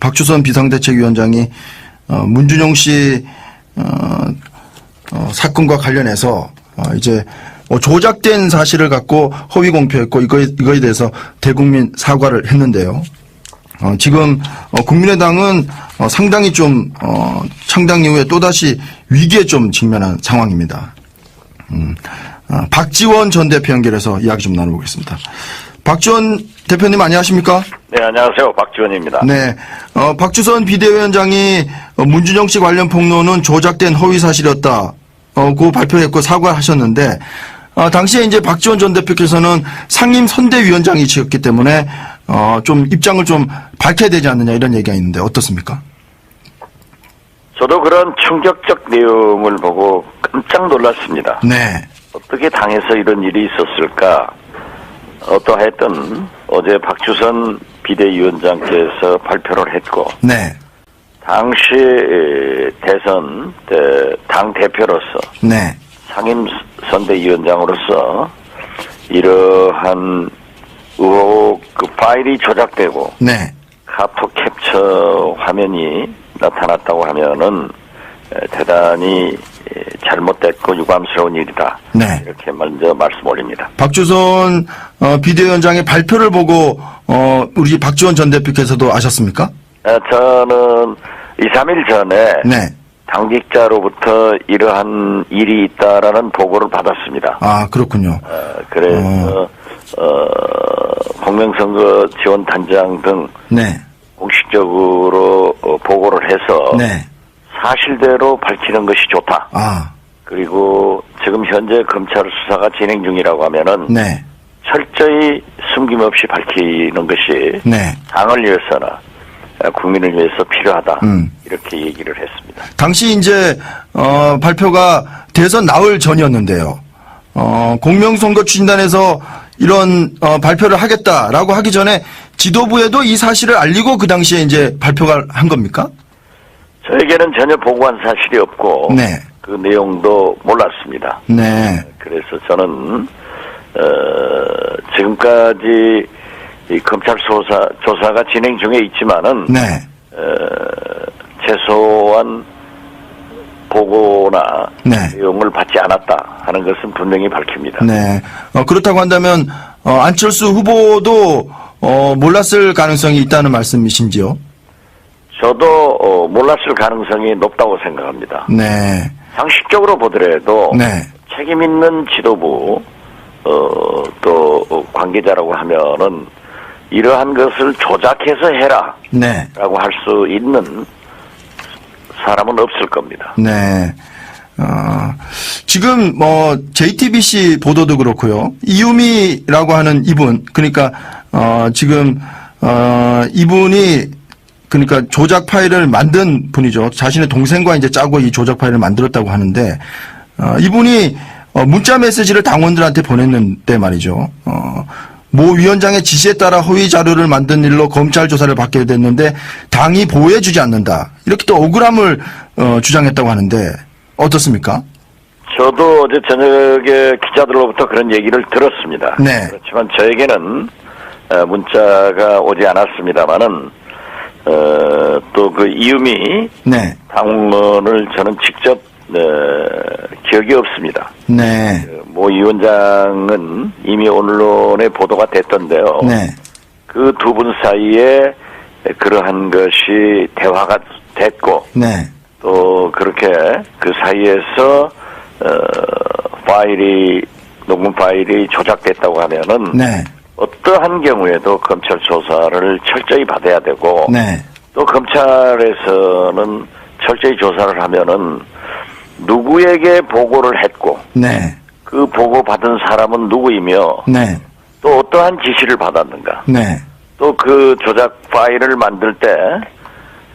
박주선 비상대책위원장이 어, 문준용 씨 어, 어, 사건과 관련해서 어, 이제 어, 조작된 사실을 갖고 허위 공표했고 이거에, 이거에 대해서 대국민 사과를 했는데요. 어, 지금 어, 국민의당은 어, 상당히 좀 어, 창당 이후에 또다시 위기에 좀 직면한 상황입니다. 음, 아, 박지원 전 대표 연결해서 이야기 좀 나눠보겠습니다. 박지원 대표님 안녕하십니까? 네, 안녕하세요. 박지원입니다. 네. 어, 박주선 비대위원장이 어, 문준영 씨 관련 폭로는 조작된 허위 사실이었다. 어, 고 발표했고 사과하셨는데, 어, 당시에 이제 박지원 전 대표께서는 상임 선대위원장이셨기 때문에, 어, 좀 입장을 좀 밝혀야 되지 않느냐 이런 얘기가 있는데 어떻습니까? 저도 그런 충격적 내용을 보고 깜짝 놀랐습니다. 네. 어떻게 당에서 이런 일이 있었을까? 어떠하였든 어제 박주선 비대위원장께서 발표를 했고 네. 당시 에, 대선 때당 대표로서 네. 상임 선대위원장으로서 이러한 의혹 그 파일이 조작되고 네. 카톡 캡처 화면이 나타났다고 하면은 에, 대단히 에, 잘못됐고 유감스러운 일이다. 네. 이렇게 먼저 말씀 올립니다. 박주선 어, 비대위원장의 발표를 보고 어, 우리 박지원 전 대표께서도 아셨습니까? 에, 저는 2, 3일 전에 네. 당직자로부터 이러한 일이 있다라는 보고를 받았습니다. 아, 그렇군요. 어, 그래서 어, 공명선거 지원 단장 등 네. 공식적으로 어, 보고를 해서 네. 사실대로 밝히는 것이 좋다. 아, 그리고 지금 현재 검찰 수사가 진행 중이라고 하면은 네. 철저히 숨김없이 밝히는 것이 네. 당을 위해서나 어, 국민을 위해서 필요하다. 음. 이렇게 얘기를 했습니다. 당시 이제 어, 발표가 대선 나흘 전이었는데요. 어, 공명선거 추진단에서 이런 어, 발표를 하겠다라고 하기 전에 지도부에도 이 사실을 알리고 그 당시에 이제 발표가 한 겁니까? 저에게는 전혀 보고한 사실이 없고 네. 그 내용도 몰랐습니다. 네. 그래서 저는 어, 지금까지 이 검찰 조사 조사가 진행 중에 있지만은 네. 어, 최소한 보고나 네. 내용을 받지 않았다 하는 것은 분명히 밝힙니다. 네. 어, 그렇다고 한다면 어, 안철수 후보도 어, 몰랐을 가능성이 있다는 말씀이신지요? 저도 어, 몰랐을 가능성이 높다고 생각합니다. 네. 상식적으로 보더라도 네. 책임 있는 지도부 어, 또 어, 관계자라고 하면은 이러한 것을 조작해서 해라라고 네. 할수 있는 사람은 없을 겁니다. 네. 어, 지금 뭐 JTBC 보도도 그렇고요. 이유미라고 하는 이분 그러니까 어, 지금 어, 이분이 그러니까 조작 파일을 만든 분이죠. 자신의 동생과 이제 짜고 이 조작 파일을 만들었다고 하는데 어, 이분이 어, 문자 메시지를 당원들한테 보냈는데 말이죠. 어, 모 위원장의 지시에 따라 허위 자료를 만든 일로 검찰 조사를 받게 됐는데 당이 보호해주지 않는다. 이렇게 또 억울함을 어, 주장했다고 하는데 어떻습니까? 저도 어제 저녁에 기자들로부터 그런 얘기를 들었습니다. 네. 그렇지만 저에게는 어, 문자가 오지 않았습니다만은 어, 또 그 이유미 네, 당원을 저는 직접 어, 기억이 없습니다. 네, 그모 위원장은 이미 언론에 보도가 됐던데요. 네, 그 두 분 사이에 그러한 것이 대화가 됐고 네, 또 그렇게 그 사이에서 어, 파일이 녹음 파일이 조작됐다고 하면은 네, 어떠한 경우에도 검찰 조사를 철저히 받아야 되고 네, 또 검찰에서는 철저히 조사를 하면은 누구에게 보고를 했고 네, 그 보고 받은 사람은 누구이며 네, 또 어떠한 지시를 받았는가. 네, 또그 조작 파일을 만들 때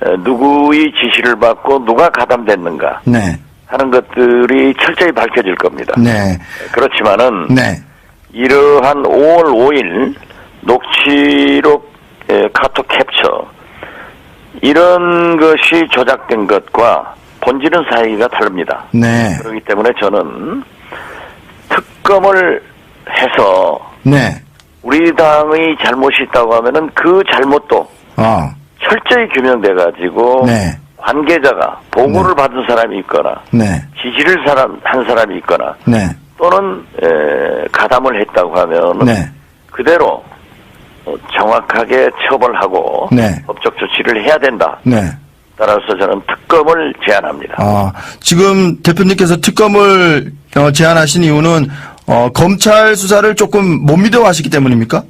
에, 누구의 지시를 받고 누가 가담됐는가 네, 하는 것들이 철저히 밝혀질 겁니다. 네, 그렇지만은 네, 이러한 5월 5일 녹취록 에, 카톡 캡처 이런 것이 조작된 것과 본질은 사이가 다릅니다. 네, 그렇기 때문에 저는 특검을 해서 네, 우리 당의 잘못이 있다고 하면은 그 잘못도 아, 철저히 규명돼 가지고 네. 관계자가 보고를 받은 사람이 있거나 네. 지시를 사람 한 사람이 있거나 네. 또는 에, 가담을 했다고 하면 네. 그대로 어, 정확하게 처벌하고 네. 법적 조치를 해야 된다. 네. 따라서 저는 특검을 제안합니다. 아, 지금 대표님께서 특검을 어, 제안하신 이유는 어, 검찰 수사를 조금 못 믿어 하시기 때문입니까?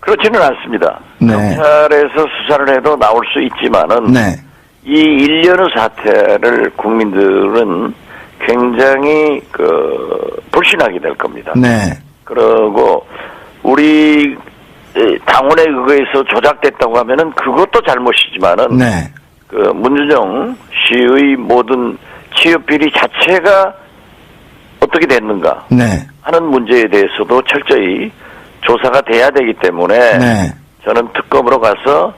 그렇지는 않습니다. 네. 검찰에서 수사를 해도 나올 수 있지만은 네. 이 일련의 사태를 국민들은 굉장히 그 불신하게 될 겁니다. 네. 그리고 우리 에, 당원에 의거해서 조작됐다고 하면은 그것도 잘못이지만은 네. 그 문준영 씨의 모든 취업 비리 자체가 어떻게 됐는가 네. 하는 문제에 대해서도 철저히 조사가 돼야 되기 때문에 네. 저는 특검으로 가서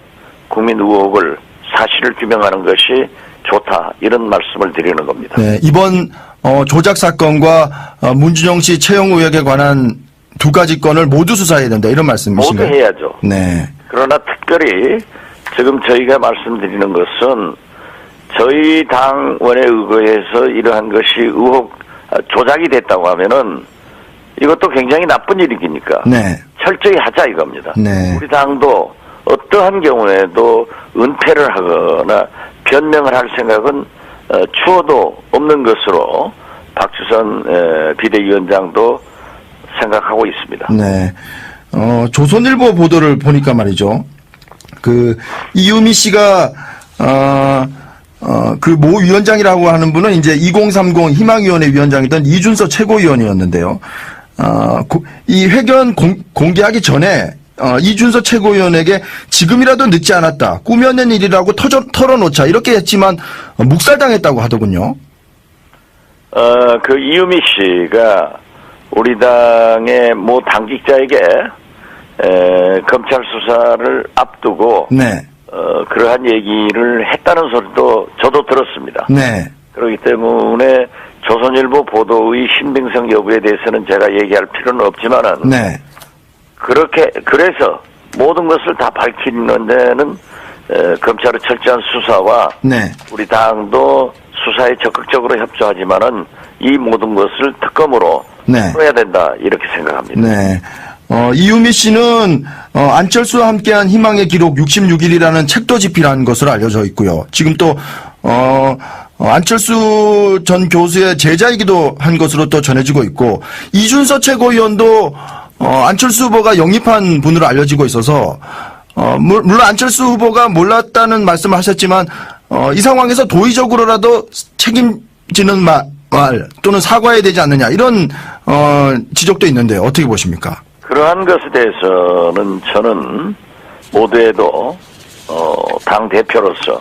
국민 의혹을 사실을 규명하는 것이 좋다 이런 말씀을 드리는 겁니다. 네. 이번 어, 조작 사건과 어, 문준영 씨 채용 의혹에 관한 두 가지 건을 모두 수사해야 된다 이런 모두 말씀이신가요? 해야죠. 네. 그러나 특별히 지금 저희가 말씀드리는 것은 저희 당원에 의거해서 이러한 것이 의혹 아, 조작이 됐다고 하면은 이것도 굉장히 나쁜 일이니까 네. 철저히 하자 이겁니다. 네. 우리 당도 어떠한 경우에도 은폐를 하거나 변명을 할 생각은 어, 추워도 없는 것으로 박주선 에, 비대위원장도 생각하고 있습니다. 네. 어, 조선일보 보도를 보니까 말이죠. 그, 이유미 씨가, 어, 어, 그 모 위원장이라고 하는 분은 이제 2030 희망위원회 위원장이던 이준서 최고위원이었는데요. 어, 고- 이 회견 공, 공개하기 전에 어, 이준서 최고위원에게 지금이라도 늦지 않았다. 꾸며낸 일이라고 터져, 털어놓자. 이렇게 했지만 어, 묵살당했다고 하더군요. 어, 그 이유미 씨가 우리 당의 모 당직자에게 에, 검찰 수사를 앞두고 네. 어, 그러한 얘기를 했다는 소리도 저도 들었습니다. 네. 그렇기 때문에 조선일보 보도의 신빙성 여부에 대해서는 제가 얘기할 필요는 없지만은 네. 그렇게 그래서 모든 것을 다 밝히는 데는 에, 검찰의 철저한 수사와 네. 우리 당도 수사에 적극적으로 협조하지만은 이 모든 것을 특검으로 네. 풀어야 된다 이렇게 생각합니다. 네. 어, 이유미 씨는 어, 안철수와 함께한 희망의 기록 66일이라는 책도 집필한 것으로 알려져 있고요. 지금 또 어, 어, 안철수 전 교수의 제자이기도 한 것으로 또 전해지고 있고 이준서 최고위원도 어, 안철수 후보가 영입한 분으로 알려지고 있어서 어, 물- 물론 안철수 후보가 몰랐다는 말씀을 하셨지만 어, 이 상황에서 도의적으로라도 책임지는 말, 말 또는 사과해야 되지 않느냐 이런 어, 지적도 있는데 어떻게 보십니까? 그러한 것에 대해서는 저는 모두에도 어, 당 대표로서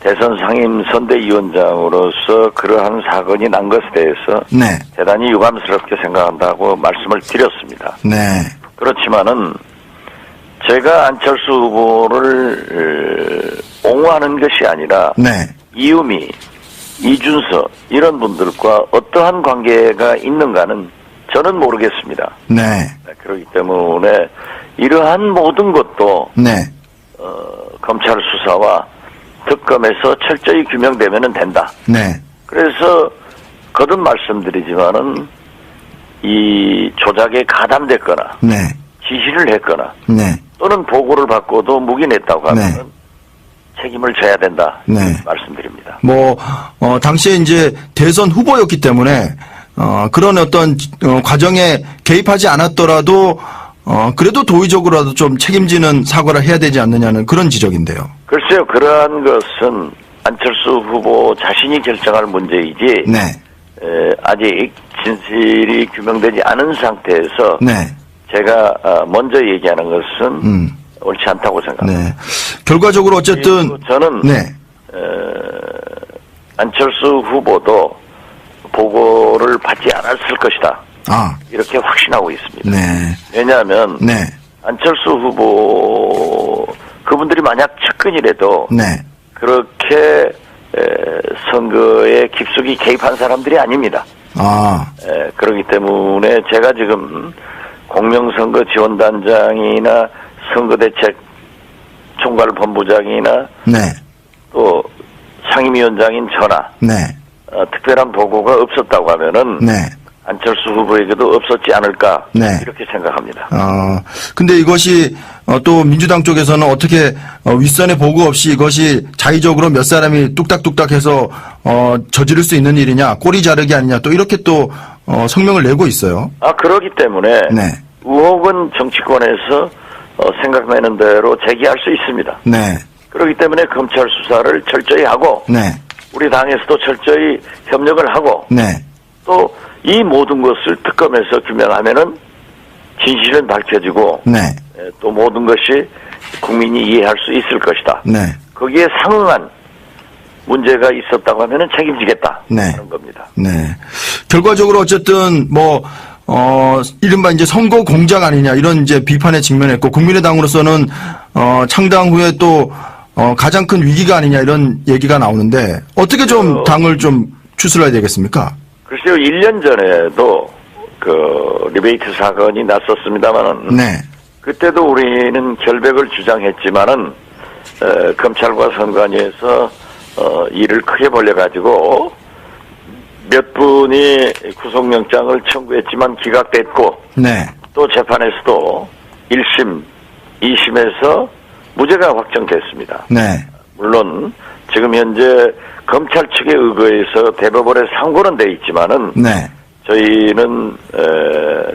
대선 상임 선대위원장으로서 그러한 사건이 난 것에 대해서 네, 대단히 유감스럽게 생각한다고 말씀을 드렸습니다. 네, 그렇지만은 제가 안철수 후보를 어, 옹호하는 것이 아니라 네, 이유미, 이준서 이런 분들과 어떠한 관계가 있는가는 저는 모르겠습니다. 네, 네, 그렇기 때문에 이러한 모든 것도 네, 어, 검찰 수사와 특검에서 철저히 규명되면 된다. 네, 그래서 거듭 말씀드리지만은 이 조작에 가담됐거나 네, 지시를 했거나 네, 또는 보고를 받고도 묵인했다고 하면 네. 은 책임을 져야 된다. 네. 말씀드립니다. 뭐, 어, 당시에 이제 대선 후보였기 때문에, 어, 그런 어떤, 어, 과정에 개입하지 않았더라도, 어, 그래도 도의적으로라도 좀 책임지는 사과를 해야 되지 않느냐는 그런 지적인데요. 글쎄요, 그러한 것은 안철수 후보 자신이 결정할 문제이지 네, 에, 아직 진실이 규명되지 않은 상태에서 네, 제가 어, 먼저 얘기하는 것은 음, 옳지 않다고 생각합니다. 네. 결과적으로 어쨌든, 저는 네, 안철수 후보도 보고를 받지 않았을 것이다. 아, 이렇게 확신하고 있습니다. 네, 왜냐하면 네, 안철수 후보 그분들이 만약 측근이라도 네, 그렇게 에, 선거에 깊숙이 개입한 사람들이 아닙니다. 아, 에, 그렇기 때문에 제가 지금 공명선거 지원단장이나 선거대책 총괄본부장이나 네. 또 상임위원장인 전화 네. 어, 특별한 보고가 없었다고 하면은 네. 안철수 후보에게도 없었지 않을까 네. 이렇게 생각합니다. 어, 근데 이것이 어, 또 민주당 쪽에서는 어떻게 어, 윗선의 보고 없이 이것이 자의적으로 몇 사람이 뚝딱뚝딱 해서 어, 저지를 수 있는 일이냐, 꼬리 자르기 아니냐, 또 이렇게 또 어, 성명을 내고 있어요. 아 그러기 때문에 네. 의혹은 정치권에서 어, 생각나는 대로 제기할 수 있습니다. 네. 그렇기 때문에 검찰 수사를 철저히 하고 네. 우리 당에서도 철저히 협력을 하고 네. 또 이 모든 것을 특검에서 규명하면은 진실은 밝혀지고 네. 에, 또 모든 것이 국민이 이해할 수 있을 것이다. 네. 거기에 상응한 문제가 있었다고 하면은 책임지겠다. 네. 하는 겁니다. 네. 결과적으로 어쨌든 뭐, 어, 이른바 이제 선거 공작 아니냐 이런 이제 비판에 직면했고 국민의당으로서는 어, 창당 후에 또 어, 가장 큰 위기가 아니냐 이런 얘기가 나오는데 어떻게 좀 어. 당을 좀 추스러야 되겠습니까? 글쎄요, 1년 전에도 그 리베이트 사건이 났었습니다만은 네. 그때도 우리는 결백을 주장했지만은 어, 검찰과 선관위에서 어, 일을 크게 벌려 가지고 몇 분이 구속영장을 청구했지만 기각됐고 네. 또 재판에서도 1심, 2심에서 무죄가 확정됐습니다. 네. 물론 지금 현재 검찰 측에 의거해서 대법원에 상고는 돼 있지만은 네. 저희는 에,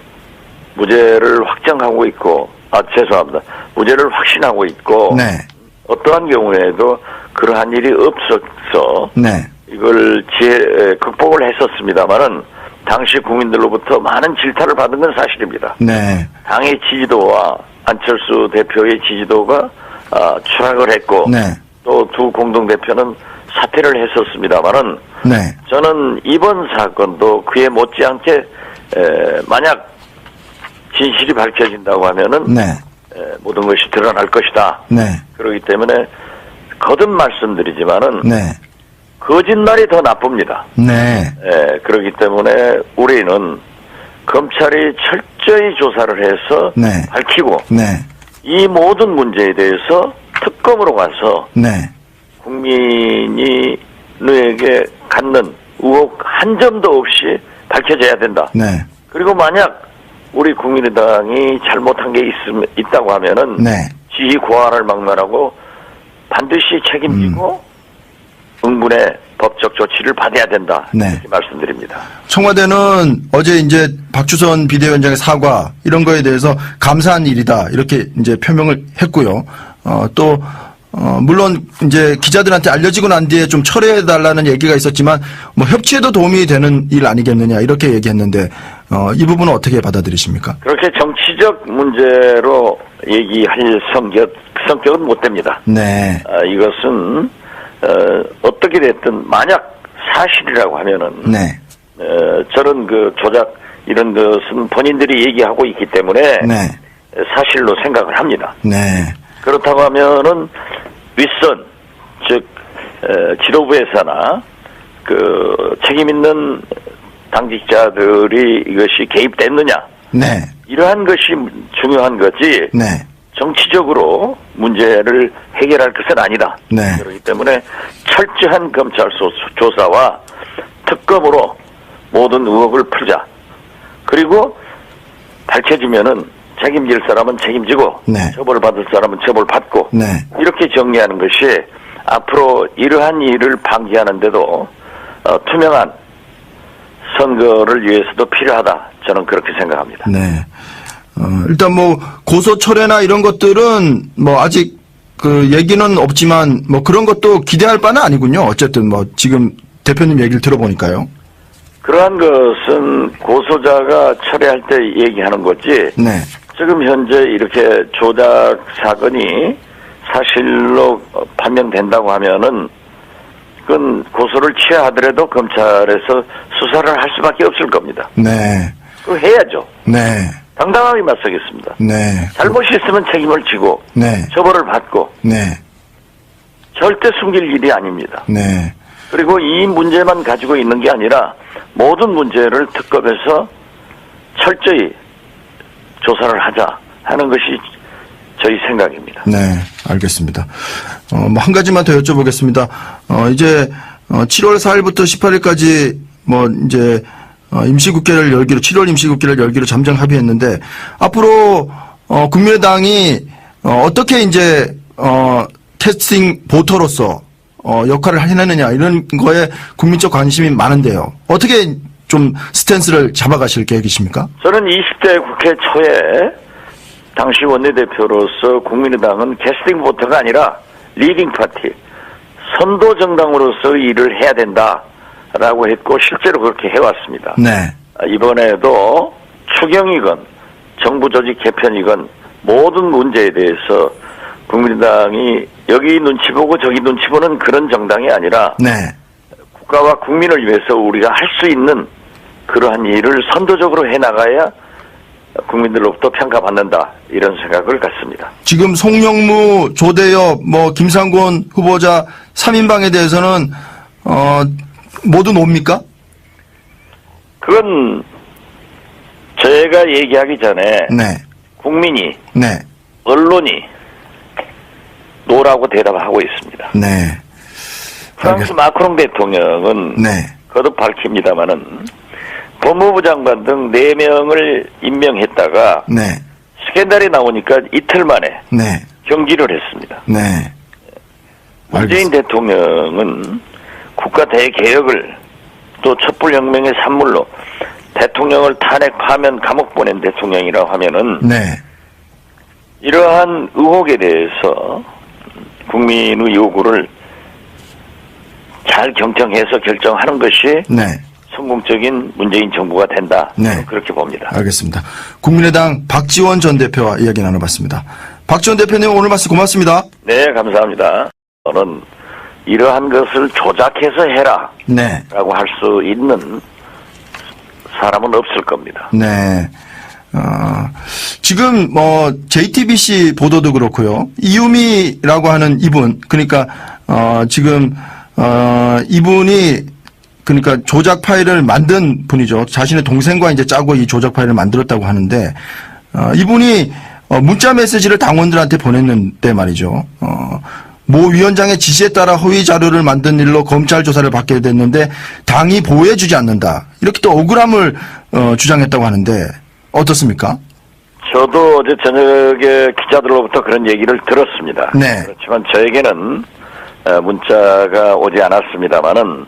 무죄를 확정하고 있고 아 죄송합니다 무죄를 확신하고 있고 네. 어떠한 경우에도 그러한 일이 없어서 네. 이걸 지혜 에, 극복을 했었습니다마는 당시 국민들로부터 많은 질타를 받은 건 사실입니다. 네. 당의 지지도와 안철수 대표의 지지도가 아, 추락을 했고 네. 또 두 공동 대표는 사퇴를 했었습니다마는 네. 저는 이번 사건도 그에 못지않게 에, 만약 진실이 밝혀진다고 하면은 네. 에, 모든 것이 드러날 것이다. 네. 그렇기 때문에 거듭 말씀드리지만은 네. 거짓말이 더 나쁩니다. 네. 에, 그렇기 때문에 우리는 검찰이 철저히 조사를 해서 네. 밝히고 네. 이 모든 문제에 대해서 특검으로 가서 네. 국민이 너에게 갖는 의혹 한 점도 없이 밝혀져야 된다. 네. 그리고 만약 우리 국민의당이 잘못한 게 있음, 있다고 하면은 네. 지휘 고하를 막론하고 반드시 책임지고 응분의 법적 조치를 받아야 된다. 네. 이렇게 말씀드립니다. 청와대는 어제 이제 박주선 비대위원장의 사과 이런 거에 대해서 감사한 일이다 이렇게 이제 표명을 했고요. 어, 또 어, 물론 이제 기자들한테 알려지고 난 뒤에 좀 철회해 달라는 얘기가 있었지만 뭐 협치에도 도움이 되는 일 아니겠느냐 이렇게 얘기했는데 어, 이 부분은 어떻게 받아들이십니까? 그렇게 정치적 문제로 얘기할 성격, 성격은 못 됩니다. 네, 아, 이것은 어, 어떻게 됐든 만약 사실이라고 하면은 네, 어, 저런 그 조작 이런 것은 본인들이 얘기하고 있기 때문에 네, 사실로 생각을 합니다. 네, 그렇다고 하면은 윗선 즉 어, 지도부에서나 그 책임 있는 당직자들이 이것이 개입됐느냐 네, 이러한 것이 중요한 거지 네, 정치적으로 문제를 해결할 것은 아니다. 네. 그렇기 때문에 철저한 검찰 소- 조사와 특검으로 모든 의혹을 풀자. 그리고 밝혀지면은 책임질 사람은 책임지고 네. 처벌받을 사람은 처벌받고 네. 이렇게 정리하는 것이 앞으로 이러한 일을 방지하는데도 어, 투명한 선거를 위해서도 필요하다. 저는 그렇게 생각합니다. 네. 어, 일단 뭐 고소 철회나 이런 것들은 뭐 아직 그 얘기는 없지만 뭐 그런 것도 기대할 바는 아니군요. 어쨌든 뭐 지금 대표님 얘기를 들어보니까요. 그러한 것은 고소자가 철회할 때 얘기하는 거지. 네. 지금 현재 이렇게 조작 사건이 사실로 어, 판명된다고 하면은 그건 고소를 취하하더라도 검찰에서 수사를 할 수밖에 없을 겁니다. 네. 그거 해야죠. 네. 당당하게 맞서겠습니다. 네. 잘못이 있으면 책임을 지고 네. 처벌을 받고 네. 절대 숨길 일이 아닙니다. 네. 그리고 이 문제만 가지고 있는 게 아니라 모든 문제를 특검에서 철저히 조사를 하자 하는 것이 저희 생각입니다. 네, 알겠습니다. 어, 뭐 한 가지만 더 여쭤보겠습니다. 어, 이제 어, 7월 4일부터 18일까지 뭐 이제 어, 임시국회를 열기로 7월 임시국회를 열기로 잠정 합의했는데 앞으로 어, 국민의당이 어, 어떻게 이제 어, 캐스팅 보터로서 어, 역할을 해내느냐 이런 거에 국민적 관심이 많은데요. 어떻게 좀 스탠스를 잡아가실 계획이십니까? 저는 20대 국회 초에 당시 원내대표로서 국민의당은 캐스팅 보터가 아니라 리딩 파티, 선도 정당으로서 일을 해야 된다라고 했고 실제로 그렇게 해왔습니다. 네, 아, 이번에도 추경이건 정부 조직 개편이건 모든 문제에 대해서 국민의당이 여기 눈치 보고 저기 눈치 보는 그런 정당이 아니라 네, 국가와 국민을 위해서 우리가 할 수 있는 그러한 일을 선도적으로 해나가야 국민들로부터 평가받는다 이런 생각을 갖습니다. 지금 송영무, 조대엽, 뭐 김상곤 후보자 3인방에 대해서는 어 모두 옵니까? 그건 제가 얘기하기 전에 네, 국민이 네, 언론이 노라고 대답하고 있습니다. 네, 프랑스 마크롱 대통령은 네, 거듭 밝힙니다마는 법무부 장관 등 4명을 임명했다가 네, 스캔들이 나오니까 이틀 만에 네, 경기를 했습니다. 네. 문재인 대통령은 국가 대개혁을 또 촛불혁명의 산물로 대통령을 탄핵 파면 감옥 보낸 대통령이라고 하면은 네, 이러한 의혹에 대해서 국민의 요구를 잘 경청해서 결정하는 것이 네. 성공적인 문재인 정부가 된다. 네. 그렇게 봅니다. 알겠습니다. 국민의당 박지원 전 대표와 이야기 나눠봤습니다. 박지원 대표님 오늘 말씀 고맙습니다. 네, 감사합니다. 저는 이러한 것을 조작해서 해라. 네, 라고 할 수 있는 사람은 없을 겁니다. 네. 어, 지금 뭐 JTBC 보도도 그렇고요. 이유미라고 하는 이분 그러니까 어, 지금 어, 이분이 그러니까 조작 파일을 만든 분이죠. 자신의 동생과 이제 짜고 이 조작 파일을 만들었다고 하는데 어, 이분이 어, 문자 메시지를 당원들한테 보냈는데 말이죠. 어, 모 위원장의 지시에 따라 허위 자료를 만든 일로 검찰 조사를 받게 됐는데 당이 보호해주지 않는다. 이렇게 또 억울함을 어, 주장했다고 하는데 어떻습니까? 저도 어제 저녁에 기자들로부터 그런 얘기를 들었습니다. 네. 그렇지만 저에게는 어, 문자가 오지 않았습니다만은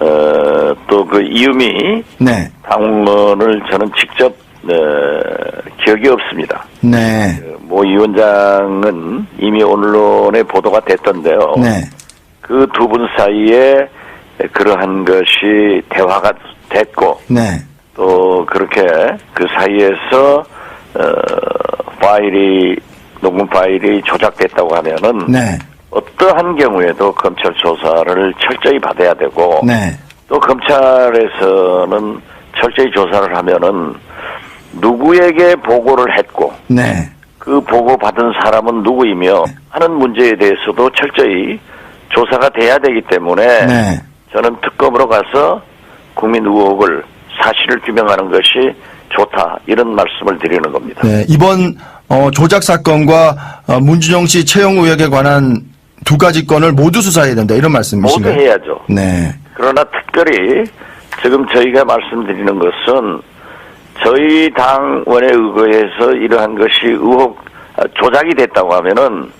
어, 또 그 이유미 네, 당원을 저는 직접 어, 기억이 없습니다. 네, 그모 위원장은 이미 언론에 보도가 됐던데요. 네, 그 두 분 사이에 그러한 것이 대화가 됐고 네, 또 그렇게 그 사이에서 어, 파일이 녹음 파일이 조작됐다고 하면은 네, 어떠한 경우에도 검찰 조사를 철저히 받아야 되고 네, 또 검찰에서는 철저히 조사를 하면은 누구에게 보고를 했고 네, 그 보고 받은 사람은 누구이며 하는 문제에 대해서도 철저히 조사가 돼야 되기 때문에 네. 저는 특검으로 가서 국민 의혹을 사실을 규명하는 것이 좋다 이런 말씀을 드리는 겁니다. 네, 이번 어, 조작 사건과 어, 문준영 씨 채용 의혹에 관한 두 가지 건을 모두 수사해야 된다 이런 모두 말씀이신가요? 해야죠. 네, 그러나 특별히 지금 저희가 말씀드리는 것은 저희 당원에 의거해서 이러한 것이 의혹 아, 조작이 됐다고 하면은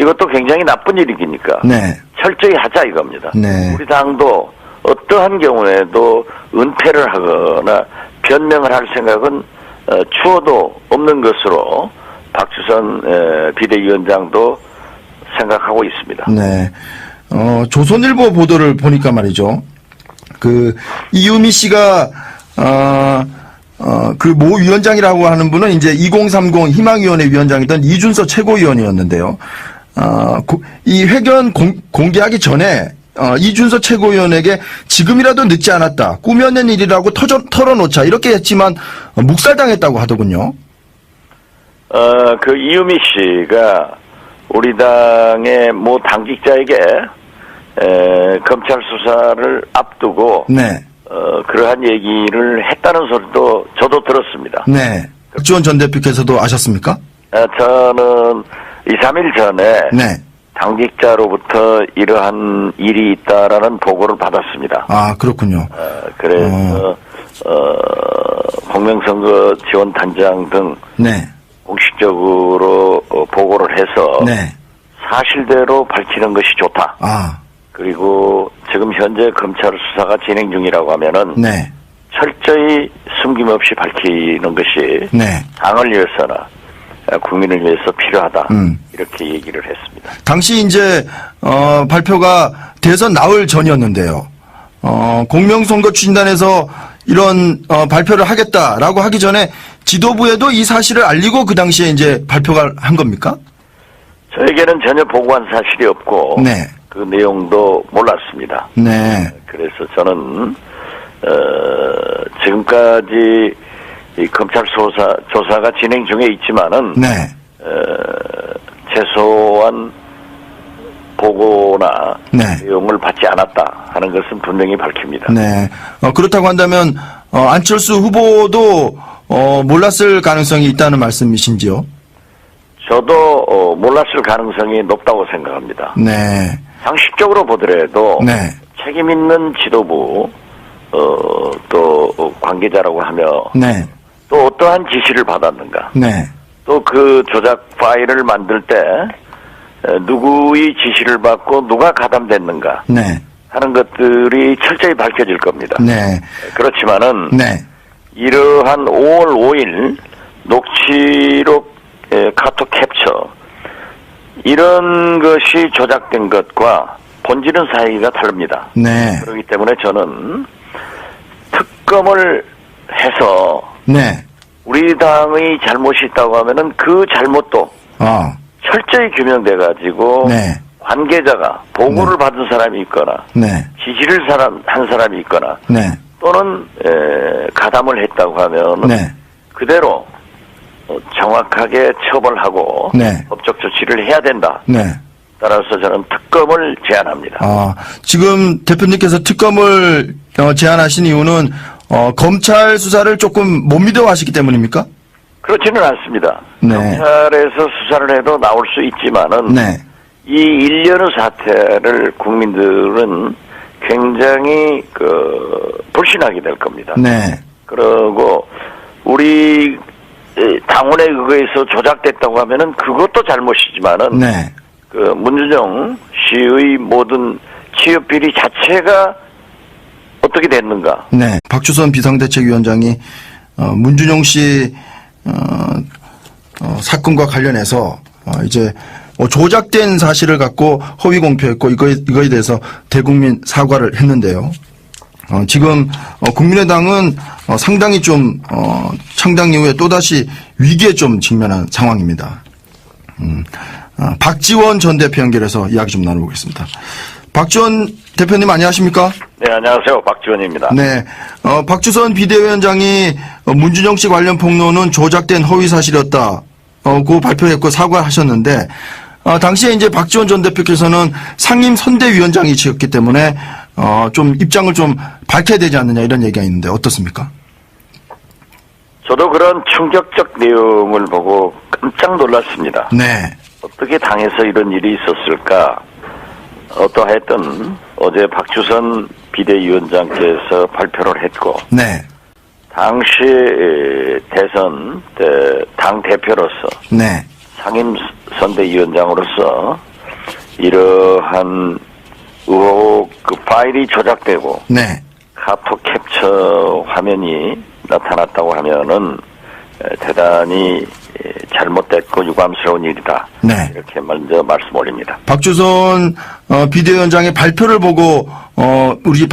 이것도 굉장히 나쁜 일이니까 네, 철저히 하자 이겁니다. 네. 우리 당도 어떠한 경우에도 은폐를 하거나 변명을 할 생각은 어, 추워도 없는 것으로 박주선 에, 비대위원장도 생각하고 있습니다. 네. 어, 조선일보 보도를 보니까 말이죠. 그 이유미 씨가 어, 어, 그 모 위원장이라고 하는 분은 이제 2030 희망위원회 위원장이던 이준서 최고위원이었는데요. 어, 고- 이 회견 공, 공개하기 전에 어, 이준서 최고위원에게 지금이라도 늦지 않았다. 꾸며낸 일이라고 터져, 털어놓자. 이렇게 했지만 어, 묵살당했다고 하더군요. 어, 그 이유미 씨가 우리 당의 모 당직자에게 에, 검찰 수사를 앞두고 네. 어, 그러한 얘기를 했다는 소리도 저도 들었습니다. 네. 박지원 전 대표께서도 아셨습니까? 어, 저는 2, 3일 전에 네. 당직자로부터 이러한 일이 있다라는 보고를 받았습니다. 아, 그렇군요. 어, 그래서 어, 공명선거 지원단장 등 네. 공식적으로 어, 보고를 해서 네. 사실대로 밝히는 것이 좋다. 아, 그리고 지금 현재 검찰 수사가 진행 중이라고 하면은 네. 철저히 숨김없이 밝히는 것이 네. 당을 위해서나 어, 국민을 위해서 필요하다. 음. 이렇게 얘기를 했습니다. 당시 이제 어, 발표가 대선 나흘 전이었는데요. 어, 공명선거 추진단에서 이런 어, 발표를 하겠다라고 하기 전에 지도부에도 이 사실을 알리고 그 당시에 이제 발표가 한 겁니까? 저에게는 전혀 보고한 사실이 없고 네. 그 내용도 몰랐습니다. 네. 그래서 저는 어, 지금까지 이 검찰 조사 조사가 진행 중에 있지만은 네. 어, 최소한 보고나 네. 내용을 받지 않았다 하는 것은 분명히 밝힙니다. 네. 어, 그렇다고 한다면 어, 안철수 후보도 어, 몰랐을 가능성이 있다는 말씀이신지요? 저도 어, 몰랐을 가능성이 높다고 생각합니다. 네. 상식적으로 보더라도 네. 책임 있는 지도부 어, 또 관계자라고 하며 네. 또 어떠한 지시를 받았는가 네. 또 그 조작 파일을 만들 때 에, 누구의 지시를 받고 누가 가담됐는가 네. 하는 것들이 철저히 밝혀질 겁니다. 네. 그렇지만은 네. 이러한 5월 5일 녹취록 에, 카톡 캡처 이런 것이 조작된 것과 본질은 사이가 다릅니다. 네. 그렇기 때문에 저는 특검을 해서 네. 우리 당의 잘못이 있다고 하면은 그 잘못도 아. 철저히 규명돼 가지고 네. 관계자가 보고를 받은 사람이 있거나 네. 지시를 사람 한 사람이 있거나 네. 또는 에, 가담을 했다고 하면 네. 그대로 어, 정확하게 처벌하고 네. 법적 조치를 해야 된다. 네. 따라서 저는 특검을 제안합니다. 아, 지금 대표님께서 특검을 어, 제안하신 이유는 어, 검찰 수사를 조금 못 믿어 하시기 때문입니까? 그렇지는 않습니다. 네. 검찰에서 수사를 해도 나올 수 있지만은 네. 이 일련의 사태를 국민들은 굉장히 그 불신하게 될 겁니다. 네. 그리고 우리 에, 당원에 의해서 조작됐다고 하면은 그것도 잘못이지만은 네. 그 문준영 씨의 모든 취업 비리 자체가 어떻게 됐는가? 네. 박주선 비상대책위원장이 어, 문준용 씨 어, 어, 사건과 관련해서 어, 이제 어, 조작된 사실을 갖고 허위 공표했고 이거에, 이거에 대해서 대국민 사과를 했는데요. 어, 지금 어, 국민의당은 어, 상당히 좀 어, 창당 이후에 또다시 위기에 좀 직면한 상황입니다. 음, 아, 박지원 전 대표 연결해서 이야기 좀 나눠보겠습니다. 박지원 대표님 안녕하십니까? 네, 안녕하세요. 박지원입니다. 네, 어, 박주선 비대위원장이 어, 문준영 씨 관련 폭로는 조작된 허위 사실이었다. 어, 고 발표했고 사과하셨는데, 어, 당시에 이제 박지원 전 대표께서는 상임 선대위원장이셨기 때문에, 어, 좀 입장을 좀 밝혀야 되지 않느냐 이런 얘기가 있는데 어떻습니까? 저도 그런 충격적 내용을 보고 깜짝 놀랐습니다. 네, 어떻게 당에서 이런 일이 있었을까? 어떠하였든 어제 박주선 비대위원장께서 발표를 했고 네, 당시 에, 대선 때 당 대표로서 네, 상임 선대위원장으로서 이러한 의혹 그 파일이 조작되고 네, 카톡 캡처 화면이 나타났다고 하면은 에, 대단히 에, 잘못됐고 유감스러운 일이다. 네. 이렇게 먼저 말씀 올립니다. 박주선 어, 비대위원장의 발표를 보고 어, 우리 박